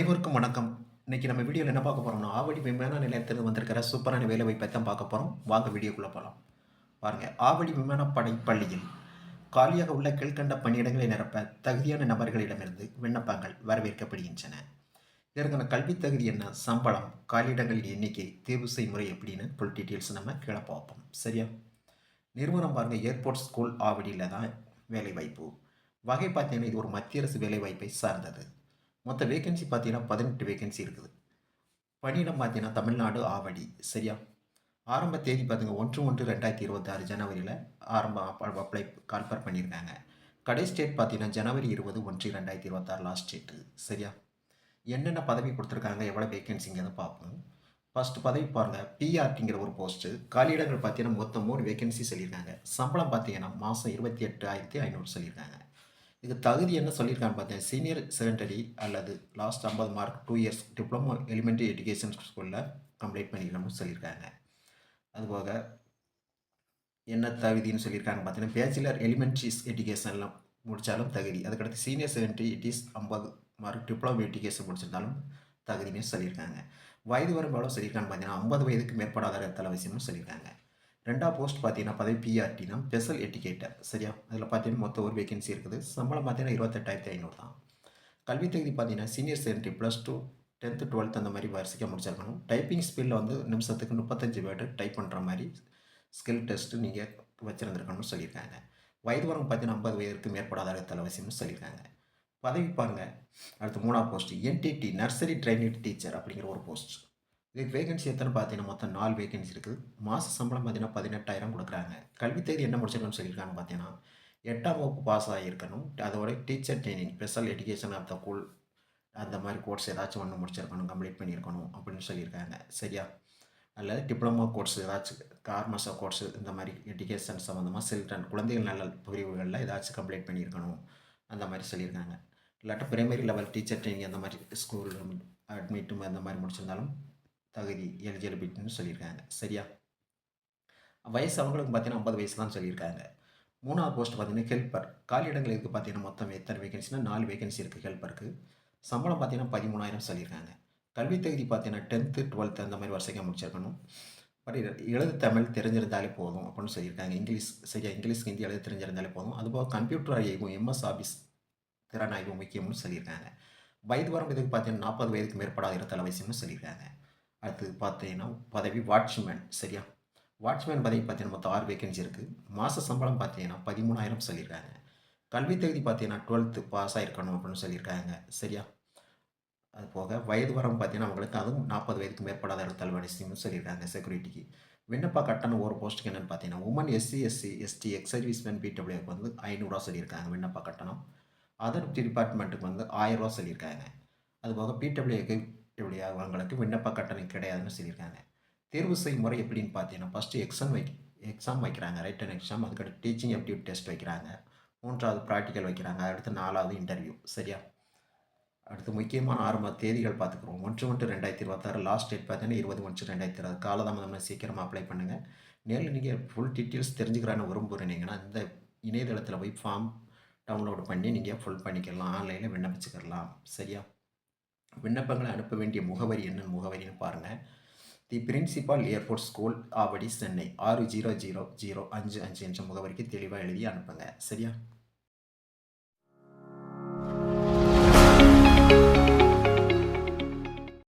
அனைவருக்கும் வணக்கம். இன்னைக்கு நம்ம வீடியோவில் என்ன பார்க்க போகிறோம்னா ஆவடி விமான நிலையத்திலிருந்து வந்திருக்கிற சூப்பரான வேலை வாய்ப்பை தான் பார்க்க போகிறோம் வாங்க வீடியோக்குள்ளே போகலாம் பாருங்க ஆவடி விமானப்படை பள்ளியில் காலியாக உள்ள கீழ்கண்ட பணியிடங்களை நிரப்ப தகுதியான நபர்களிடமிருந்து விண்ணப்பங்கள் வரவேற்கப்படுகின்றன. இதற்கான கல்வி தகுதி என்ன சம்பளம் காலியிடங்களின் எண்ணிக்கை தேர்வு செய்முறை எப்படின்னு ஃபுல் டீட்டெயில்ஸ் நம்ம கீழே பார்ப்போம். சரியா? நிறுவனம் பாருங்க ஏர்போர்ட் ஸ்கூல் ஆவடியில் தான் வேலைவாய்ப்பு வகை பார்த்தீங்கன்னா இது ஒரு மத்திய அரசு வேலைவாய்ப்பை சார்ந்தது. மொத்த வேகன்சி பார்த்தீங்கன்னா பதினெட்டு வேகன்சி இருக்குது. பணியிடம் பார்த்தீங்கன்னா தமிழ்நாடு ஆவடி. சரியா? ஆரம்ப தேதி பார்த்துங்க ஒன்று ஒன்று ரெண்டாயிரத்தி இருபத்தாறு ஜனவரியில் ஆரம்ப அப்ளை கால்பர் பண்ணியிருக்காங்க. கடைசி டேட் பார்த்தீங்கன்னா ஜனவரி இருபது ஒன்று ரெண்டாயிரத்தி இருபத்தாறு லாஸ்ட் டேட்டு சரியா? என்னென்ன பதவி கொடுத்துருக்காங்க எவ்வளோ வேகன்சிங்கிறத பார்ப்போம். ஃபஸ்ட்டு பதவி பாருங்கள் பிஆர்டிங்கிற ஒரு போஸ்ட்டு காலியிடங்கள் பார்த்தீங்கன்னா மொத்தம் மூணு வேகன்சி சொல்லியிருக்காங்க. சம்பளம் பார்த்தீங்கன்னா மாதம் இருபத்தி எட்டு ஆயிரத்தி ஐநூறு சொல்லியிருக்காங்க. இது தகுதி என்ன சொல்லியிருக்கான்னு பார்த்தீங்கன்னா சீனியர் செகண்டரி அல்லது லாஸ்ட் ஐம்பது mark two years diploma elementary education ஸ்கூலில் கம்ப்ளீட் பண்ணிக்கணும்னு சொல்லியிருக்காங்க. அதுபோக என்ன தகுதின்னு சொல்லியிருக்காங்க பார்த்தீங்கன்னா பேச்சுலர் எலிமெண்ட்ரி எஜுகேஷன்லாம் முடித்தாலும் தகுதி. அதுக்கடுத்து சீனியர் செகண்டரி இட் இஸ் ஐம்பது மார்க் டிப்ளமோ எஜுகேஷன் முடிச்சிருந்தாலும் தகுதின்னு சொல்லியிருக்காங்க. வயது வரம்பு எவ்வளோ பார்த்தீங்கன்னா ஐம்பது வயதுக்கு மேற்படாத தலைவசியம்னு சொல்லியிருக்காங்க. ரெண்டாவது போஸ்ட் பார்த்தீங்கன்னா பதவி பிஆர்டினா ஸ்பெஷல் எட்டிகேட்டர் சரியா? அதில் பார்த்தீங்கன்னா மொத்தம் ஒரு வேகன்சி இருக்குது. சம்பளம் பார்த்தீங்கன்னா இருபத்தெட்டாயிரத்தி ஐநூறு தான். கல்வி தகுதி பார்த்தீங்கன்னா senior secondary plus two tenth twelfth அந்த மாதிரி வரிசைக்காக முடிச்சிருக்கணும். டைப்பிங் ஸ்பீடில் வந்து நிமிஷத்துக்கு முப்பத்தஞ்சு வேர்டு டைப் பண்ணுற மாதிரி ஸ்கில் டெஸ்ட்டு நீங்கள் வச்சுருந்துருக்கணும்னு சொல்லியிருக்காங்க. வயது வரம்பு பார்த்தீங்கன்னா ஐம்பது வயதுக்கு மேற்படாத தலைவசியம்னு சொல்லியிருக்காங்க. பதவி பாருங்கள் அடுத்து மூணாவது post NTT nursery training teacher அப்படிங்கிற ஒரு போஸ்ட் இதுக்கு வேகன்சி எத்தனை பார்த்தீங்கன்னா மொத்தம் நாலு வேகன்சி இருக்குது. மாத சம்பளம் பார்த்தீங்கன்னா பதினெட்டாயிரம் கொடுக்குறாங்க. கல்வி தேதி என்ன முடிச்சிருக்கணும்னு சொல்லியிருக்காங்க பார்த்தீங்கன்னா எட்டாம் வகுப்பு பாஸ் ஆகியிருக்கணும். அதோட teacher training special education of the school அந்த மாதிரி கோர்ஸ் ஏதாச்சும் ஒன்று முடிச்சிருக்கணும் கம்ப்ளீட் பண்ணியிருக்கணும் அப்படின்னு சொல்லியிருக்காங்க. சரியா? அல்லது டிப்ளமோ கோர்ஸ் ஏதாச்சும் கார்மஸோ கோர்ஸ் இந்த மாதிரி எஜுகேஷன் சம்மந்தமாக சில்ட்ரன் குழந்தைகள் நல்ல பிரிவுகளில் ஏதாச்சும் கம்ப்ளீட் பண்ணியிருக்கணும். அந்த மாதிரி சொல்லியிருக்காங்க. இல்லாட்டா பிரைமரி லெவல் டீச்சர் ட்ரைனிங் அந்த மாதிரி ஸ்கூல் அட்மிட்டும் அந்த மாதிரி முடிச்சிருந்தாலும் தகுதி எலிஜிபிலிட்டின்னு சொல்லியிருக்காங்க. சரியா? வயசு அவங்களுக்கு பார்த்தீங்கன்னா ஐம்பது வயசு தான் சொல்லியிருக்காங்க. மூணாவது போஸ்ட் பார்த்தீங்கன்னா ஹெல்ப்பர் காலி இடங்கள் இருக்குது பார்த்தீங்கன்னா மொத்தம் எத்தனை வேகன்சினா நாலு வேகன்சி இருக்குது ஹெல்ப்பருக்கு சம்பளம் பார்த்தீங்கன்னா பதிமூணாயிரம் சொல்லியிருக்காங்க. கல்வி தகுதி பார்த்தீங்கன்னா டென்த்து டுவெல்த்து அந்த மாதிரி வரிசைக்காக முடிச்சிருக்கணும். பட் எழுது தமிழ் தெரிஞ்சிருந்தாலே போதும் அப்படின்னு சொல்லியிருக்காங்க. இங்கிலீஷ் சரியா? இங்கிலீஷ் ஹிந்தி எழுத தெரிஞ்சிருந்தாலே போதும். அதுபோக கம்ப்யூட்டர் அறிவும் எம்எஸ் ஆஃபீஸ் திறன் ஆய்வு முக்கியம்னு சொல்லியிருக்காங்க. வயது வரம்பு இதுக்கு பார்த்தீங்கன்னா நாற்பது வயதுக்கு மேற்படாத இருத்தல் அவசியம்னு சொல்லியிருக்காங்க. அடுத்து பார்த்தீங்கன்னா பதவி வாட்ச்மேன் சரியா? வாட்ச்மேன் பதவி பார்த்தீங்கன்னா மொத்தம் ஆறு வேகன்சி இருக்குது மாத சம்பளம் பார்த்தீங்கன்னா பதிமூணாயிரம் சொல்லியிருக்காங்க. கல்வி தகுதி பார்த்தீங்கன்னா டுவெல்த்து பாஸ் ஆகிருக்கணும் அப்படின்னு சொல்லியிருக்காங்க. சரியா? அது போக வயது வரம் பார்த்தீங்கன்னா அவங்களுக்கு அதுவும் நாற்பது வயதுக்கு மேற்படாத இடத்தல் வரிசைன்னு சொல்லியிருக்காங்க செக்யூரிட்டிக்கு விண்ணப்ப கட்டணம் ஒரு போஸ்ட்டுக்கு என்னென்னு பார்த்தீங்கன்னா women SC SC ST ex serviceman பிடபிள்யூக்கு வந்து ஐநூறுரூவா சொல்லியிருக்காங்க விண்ணப்ப கட்டணம். அதர் டிபார்ட்மெண்ட்டுக்கு வந்து ஆயிரரூவா சொல்லியிருக்காங்க. அதுபோக பிடபிள்யூக்கு இப்படி அவங்களுக்கு விண்ணப்ப கட்டணம் கிடையாதுன்னு சொல்லியிருக்காங்க. தேர்வு செய்யும் முறை எப்படின்னு பார்த்தீங்கன்னா ஃபஸ்ட்டு எக்ஸாம் வை எக்ஸாம் வைக்கிறாங்க. ரைட்டன் எக்ஸாம் அதுக்கடுத்து டீச்சிங் அப்டியூட் டெஸ்ட் வைக்கிறாங்க. மூன்றாவது ப்ராக்டிக்கல் வைக்கிறாங்க. அடுத்து நாலாவது இன்டர்வியூ சரியா? அடுத்து முக்கியமான ஆரம்ப தேதிகள் பார்த்துக்குறோம். ஒன்று ஒன்று ரெண்டாயிரத்தி இருபத்தாறு லாஸ்ட் டேட் பார்த்தீங்கன்னா இருபது ஒன்று ரெண்டாயிரத்தி இருபது. காலதாமதம் சீக்கிரமாக அப்ளை பண்ணுங்கள் நேரில் நீங்கள் ஃபுல் டீட்டெயில்ஸ் தெரிஞ்சுக்கிறான்னு விரும்புகிறீங்கன்னா இந்த இணையதளத்தில் போய் ஃபார்ம் டவுன்லோட் பண்ணி நீங்கள் ஃபுல் பண்ணிக்கலாம். ஆன்லைனில் விண்ணப்பிச்சுக்கலாம். சரியா? விண்ணப்பங்களை அனுப்ப வேண்டிய முகவரி என்ன? முகவரின்னு பாருங்கள் the principal airport school Avadi Chennai. ஆறு ஜீரோ ஜீரோ ஜீரோ அஞ்சு அஞ்சு என்ற முகவரிக்கு தெளிவாக எழுதி அனுப்புங்க. சரியா?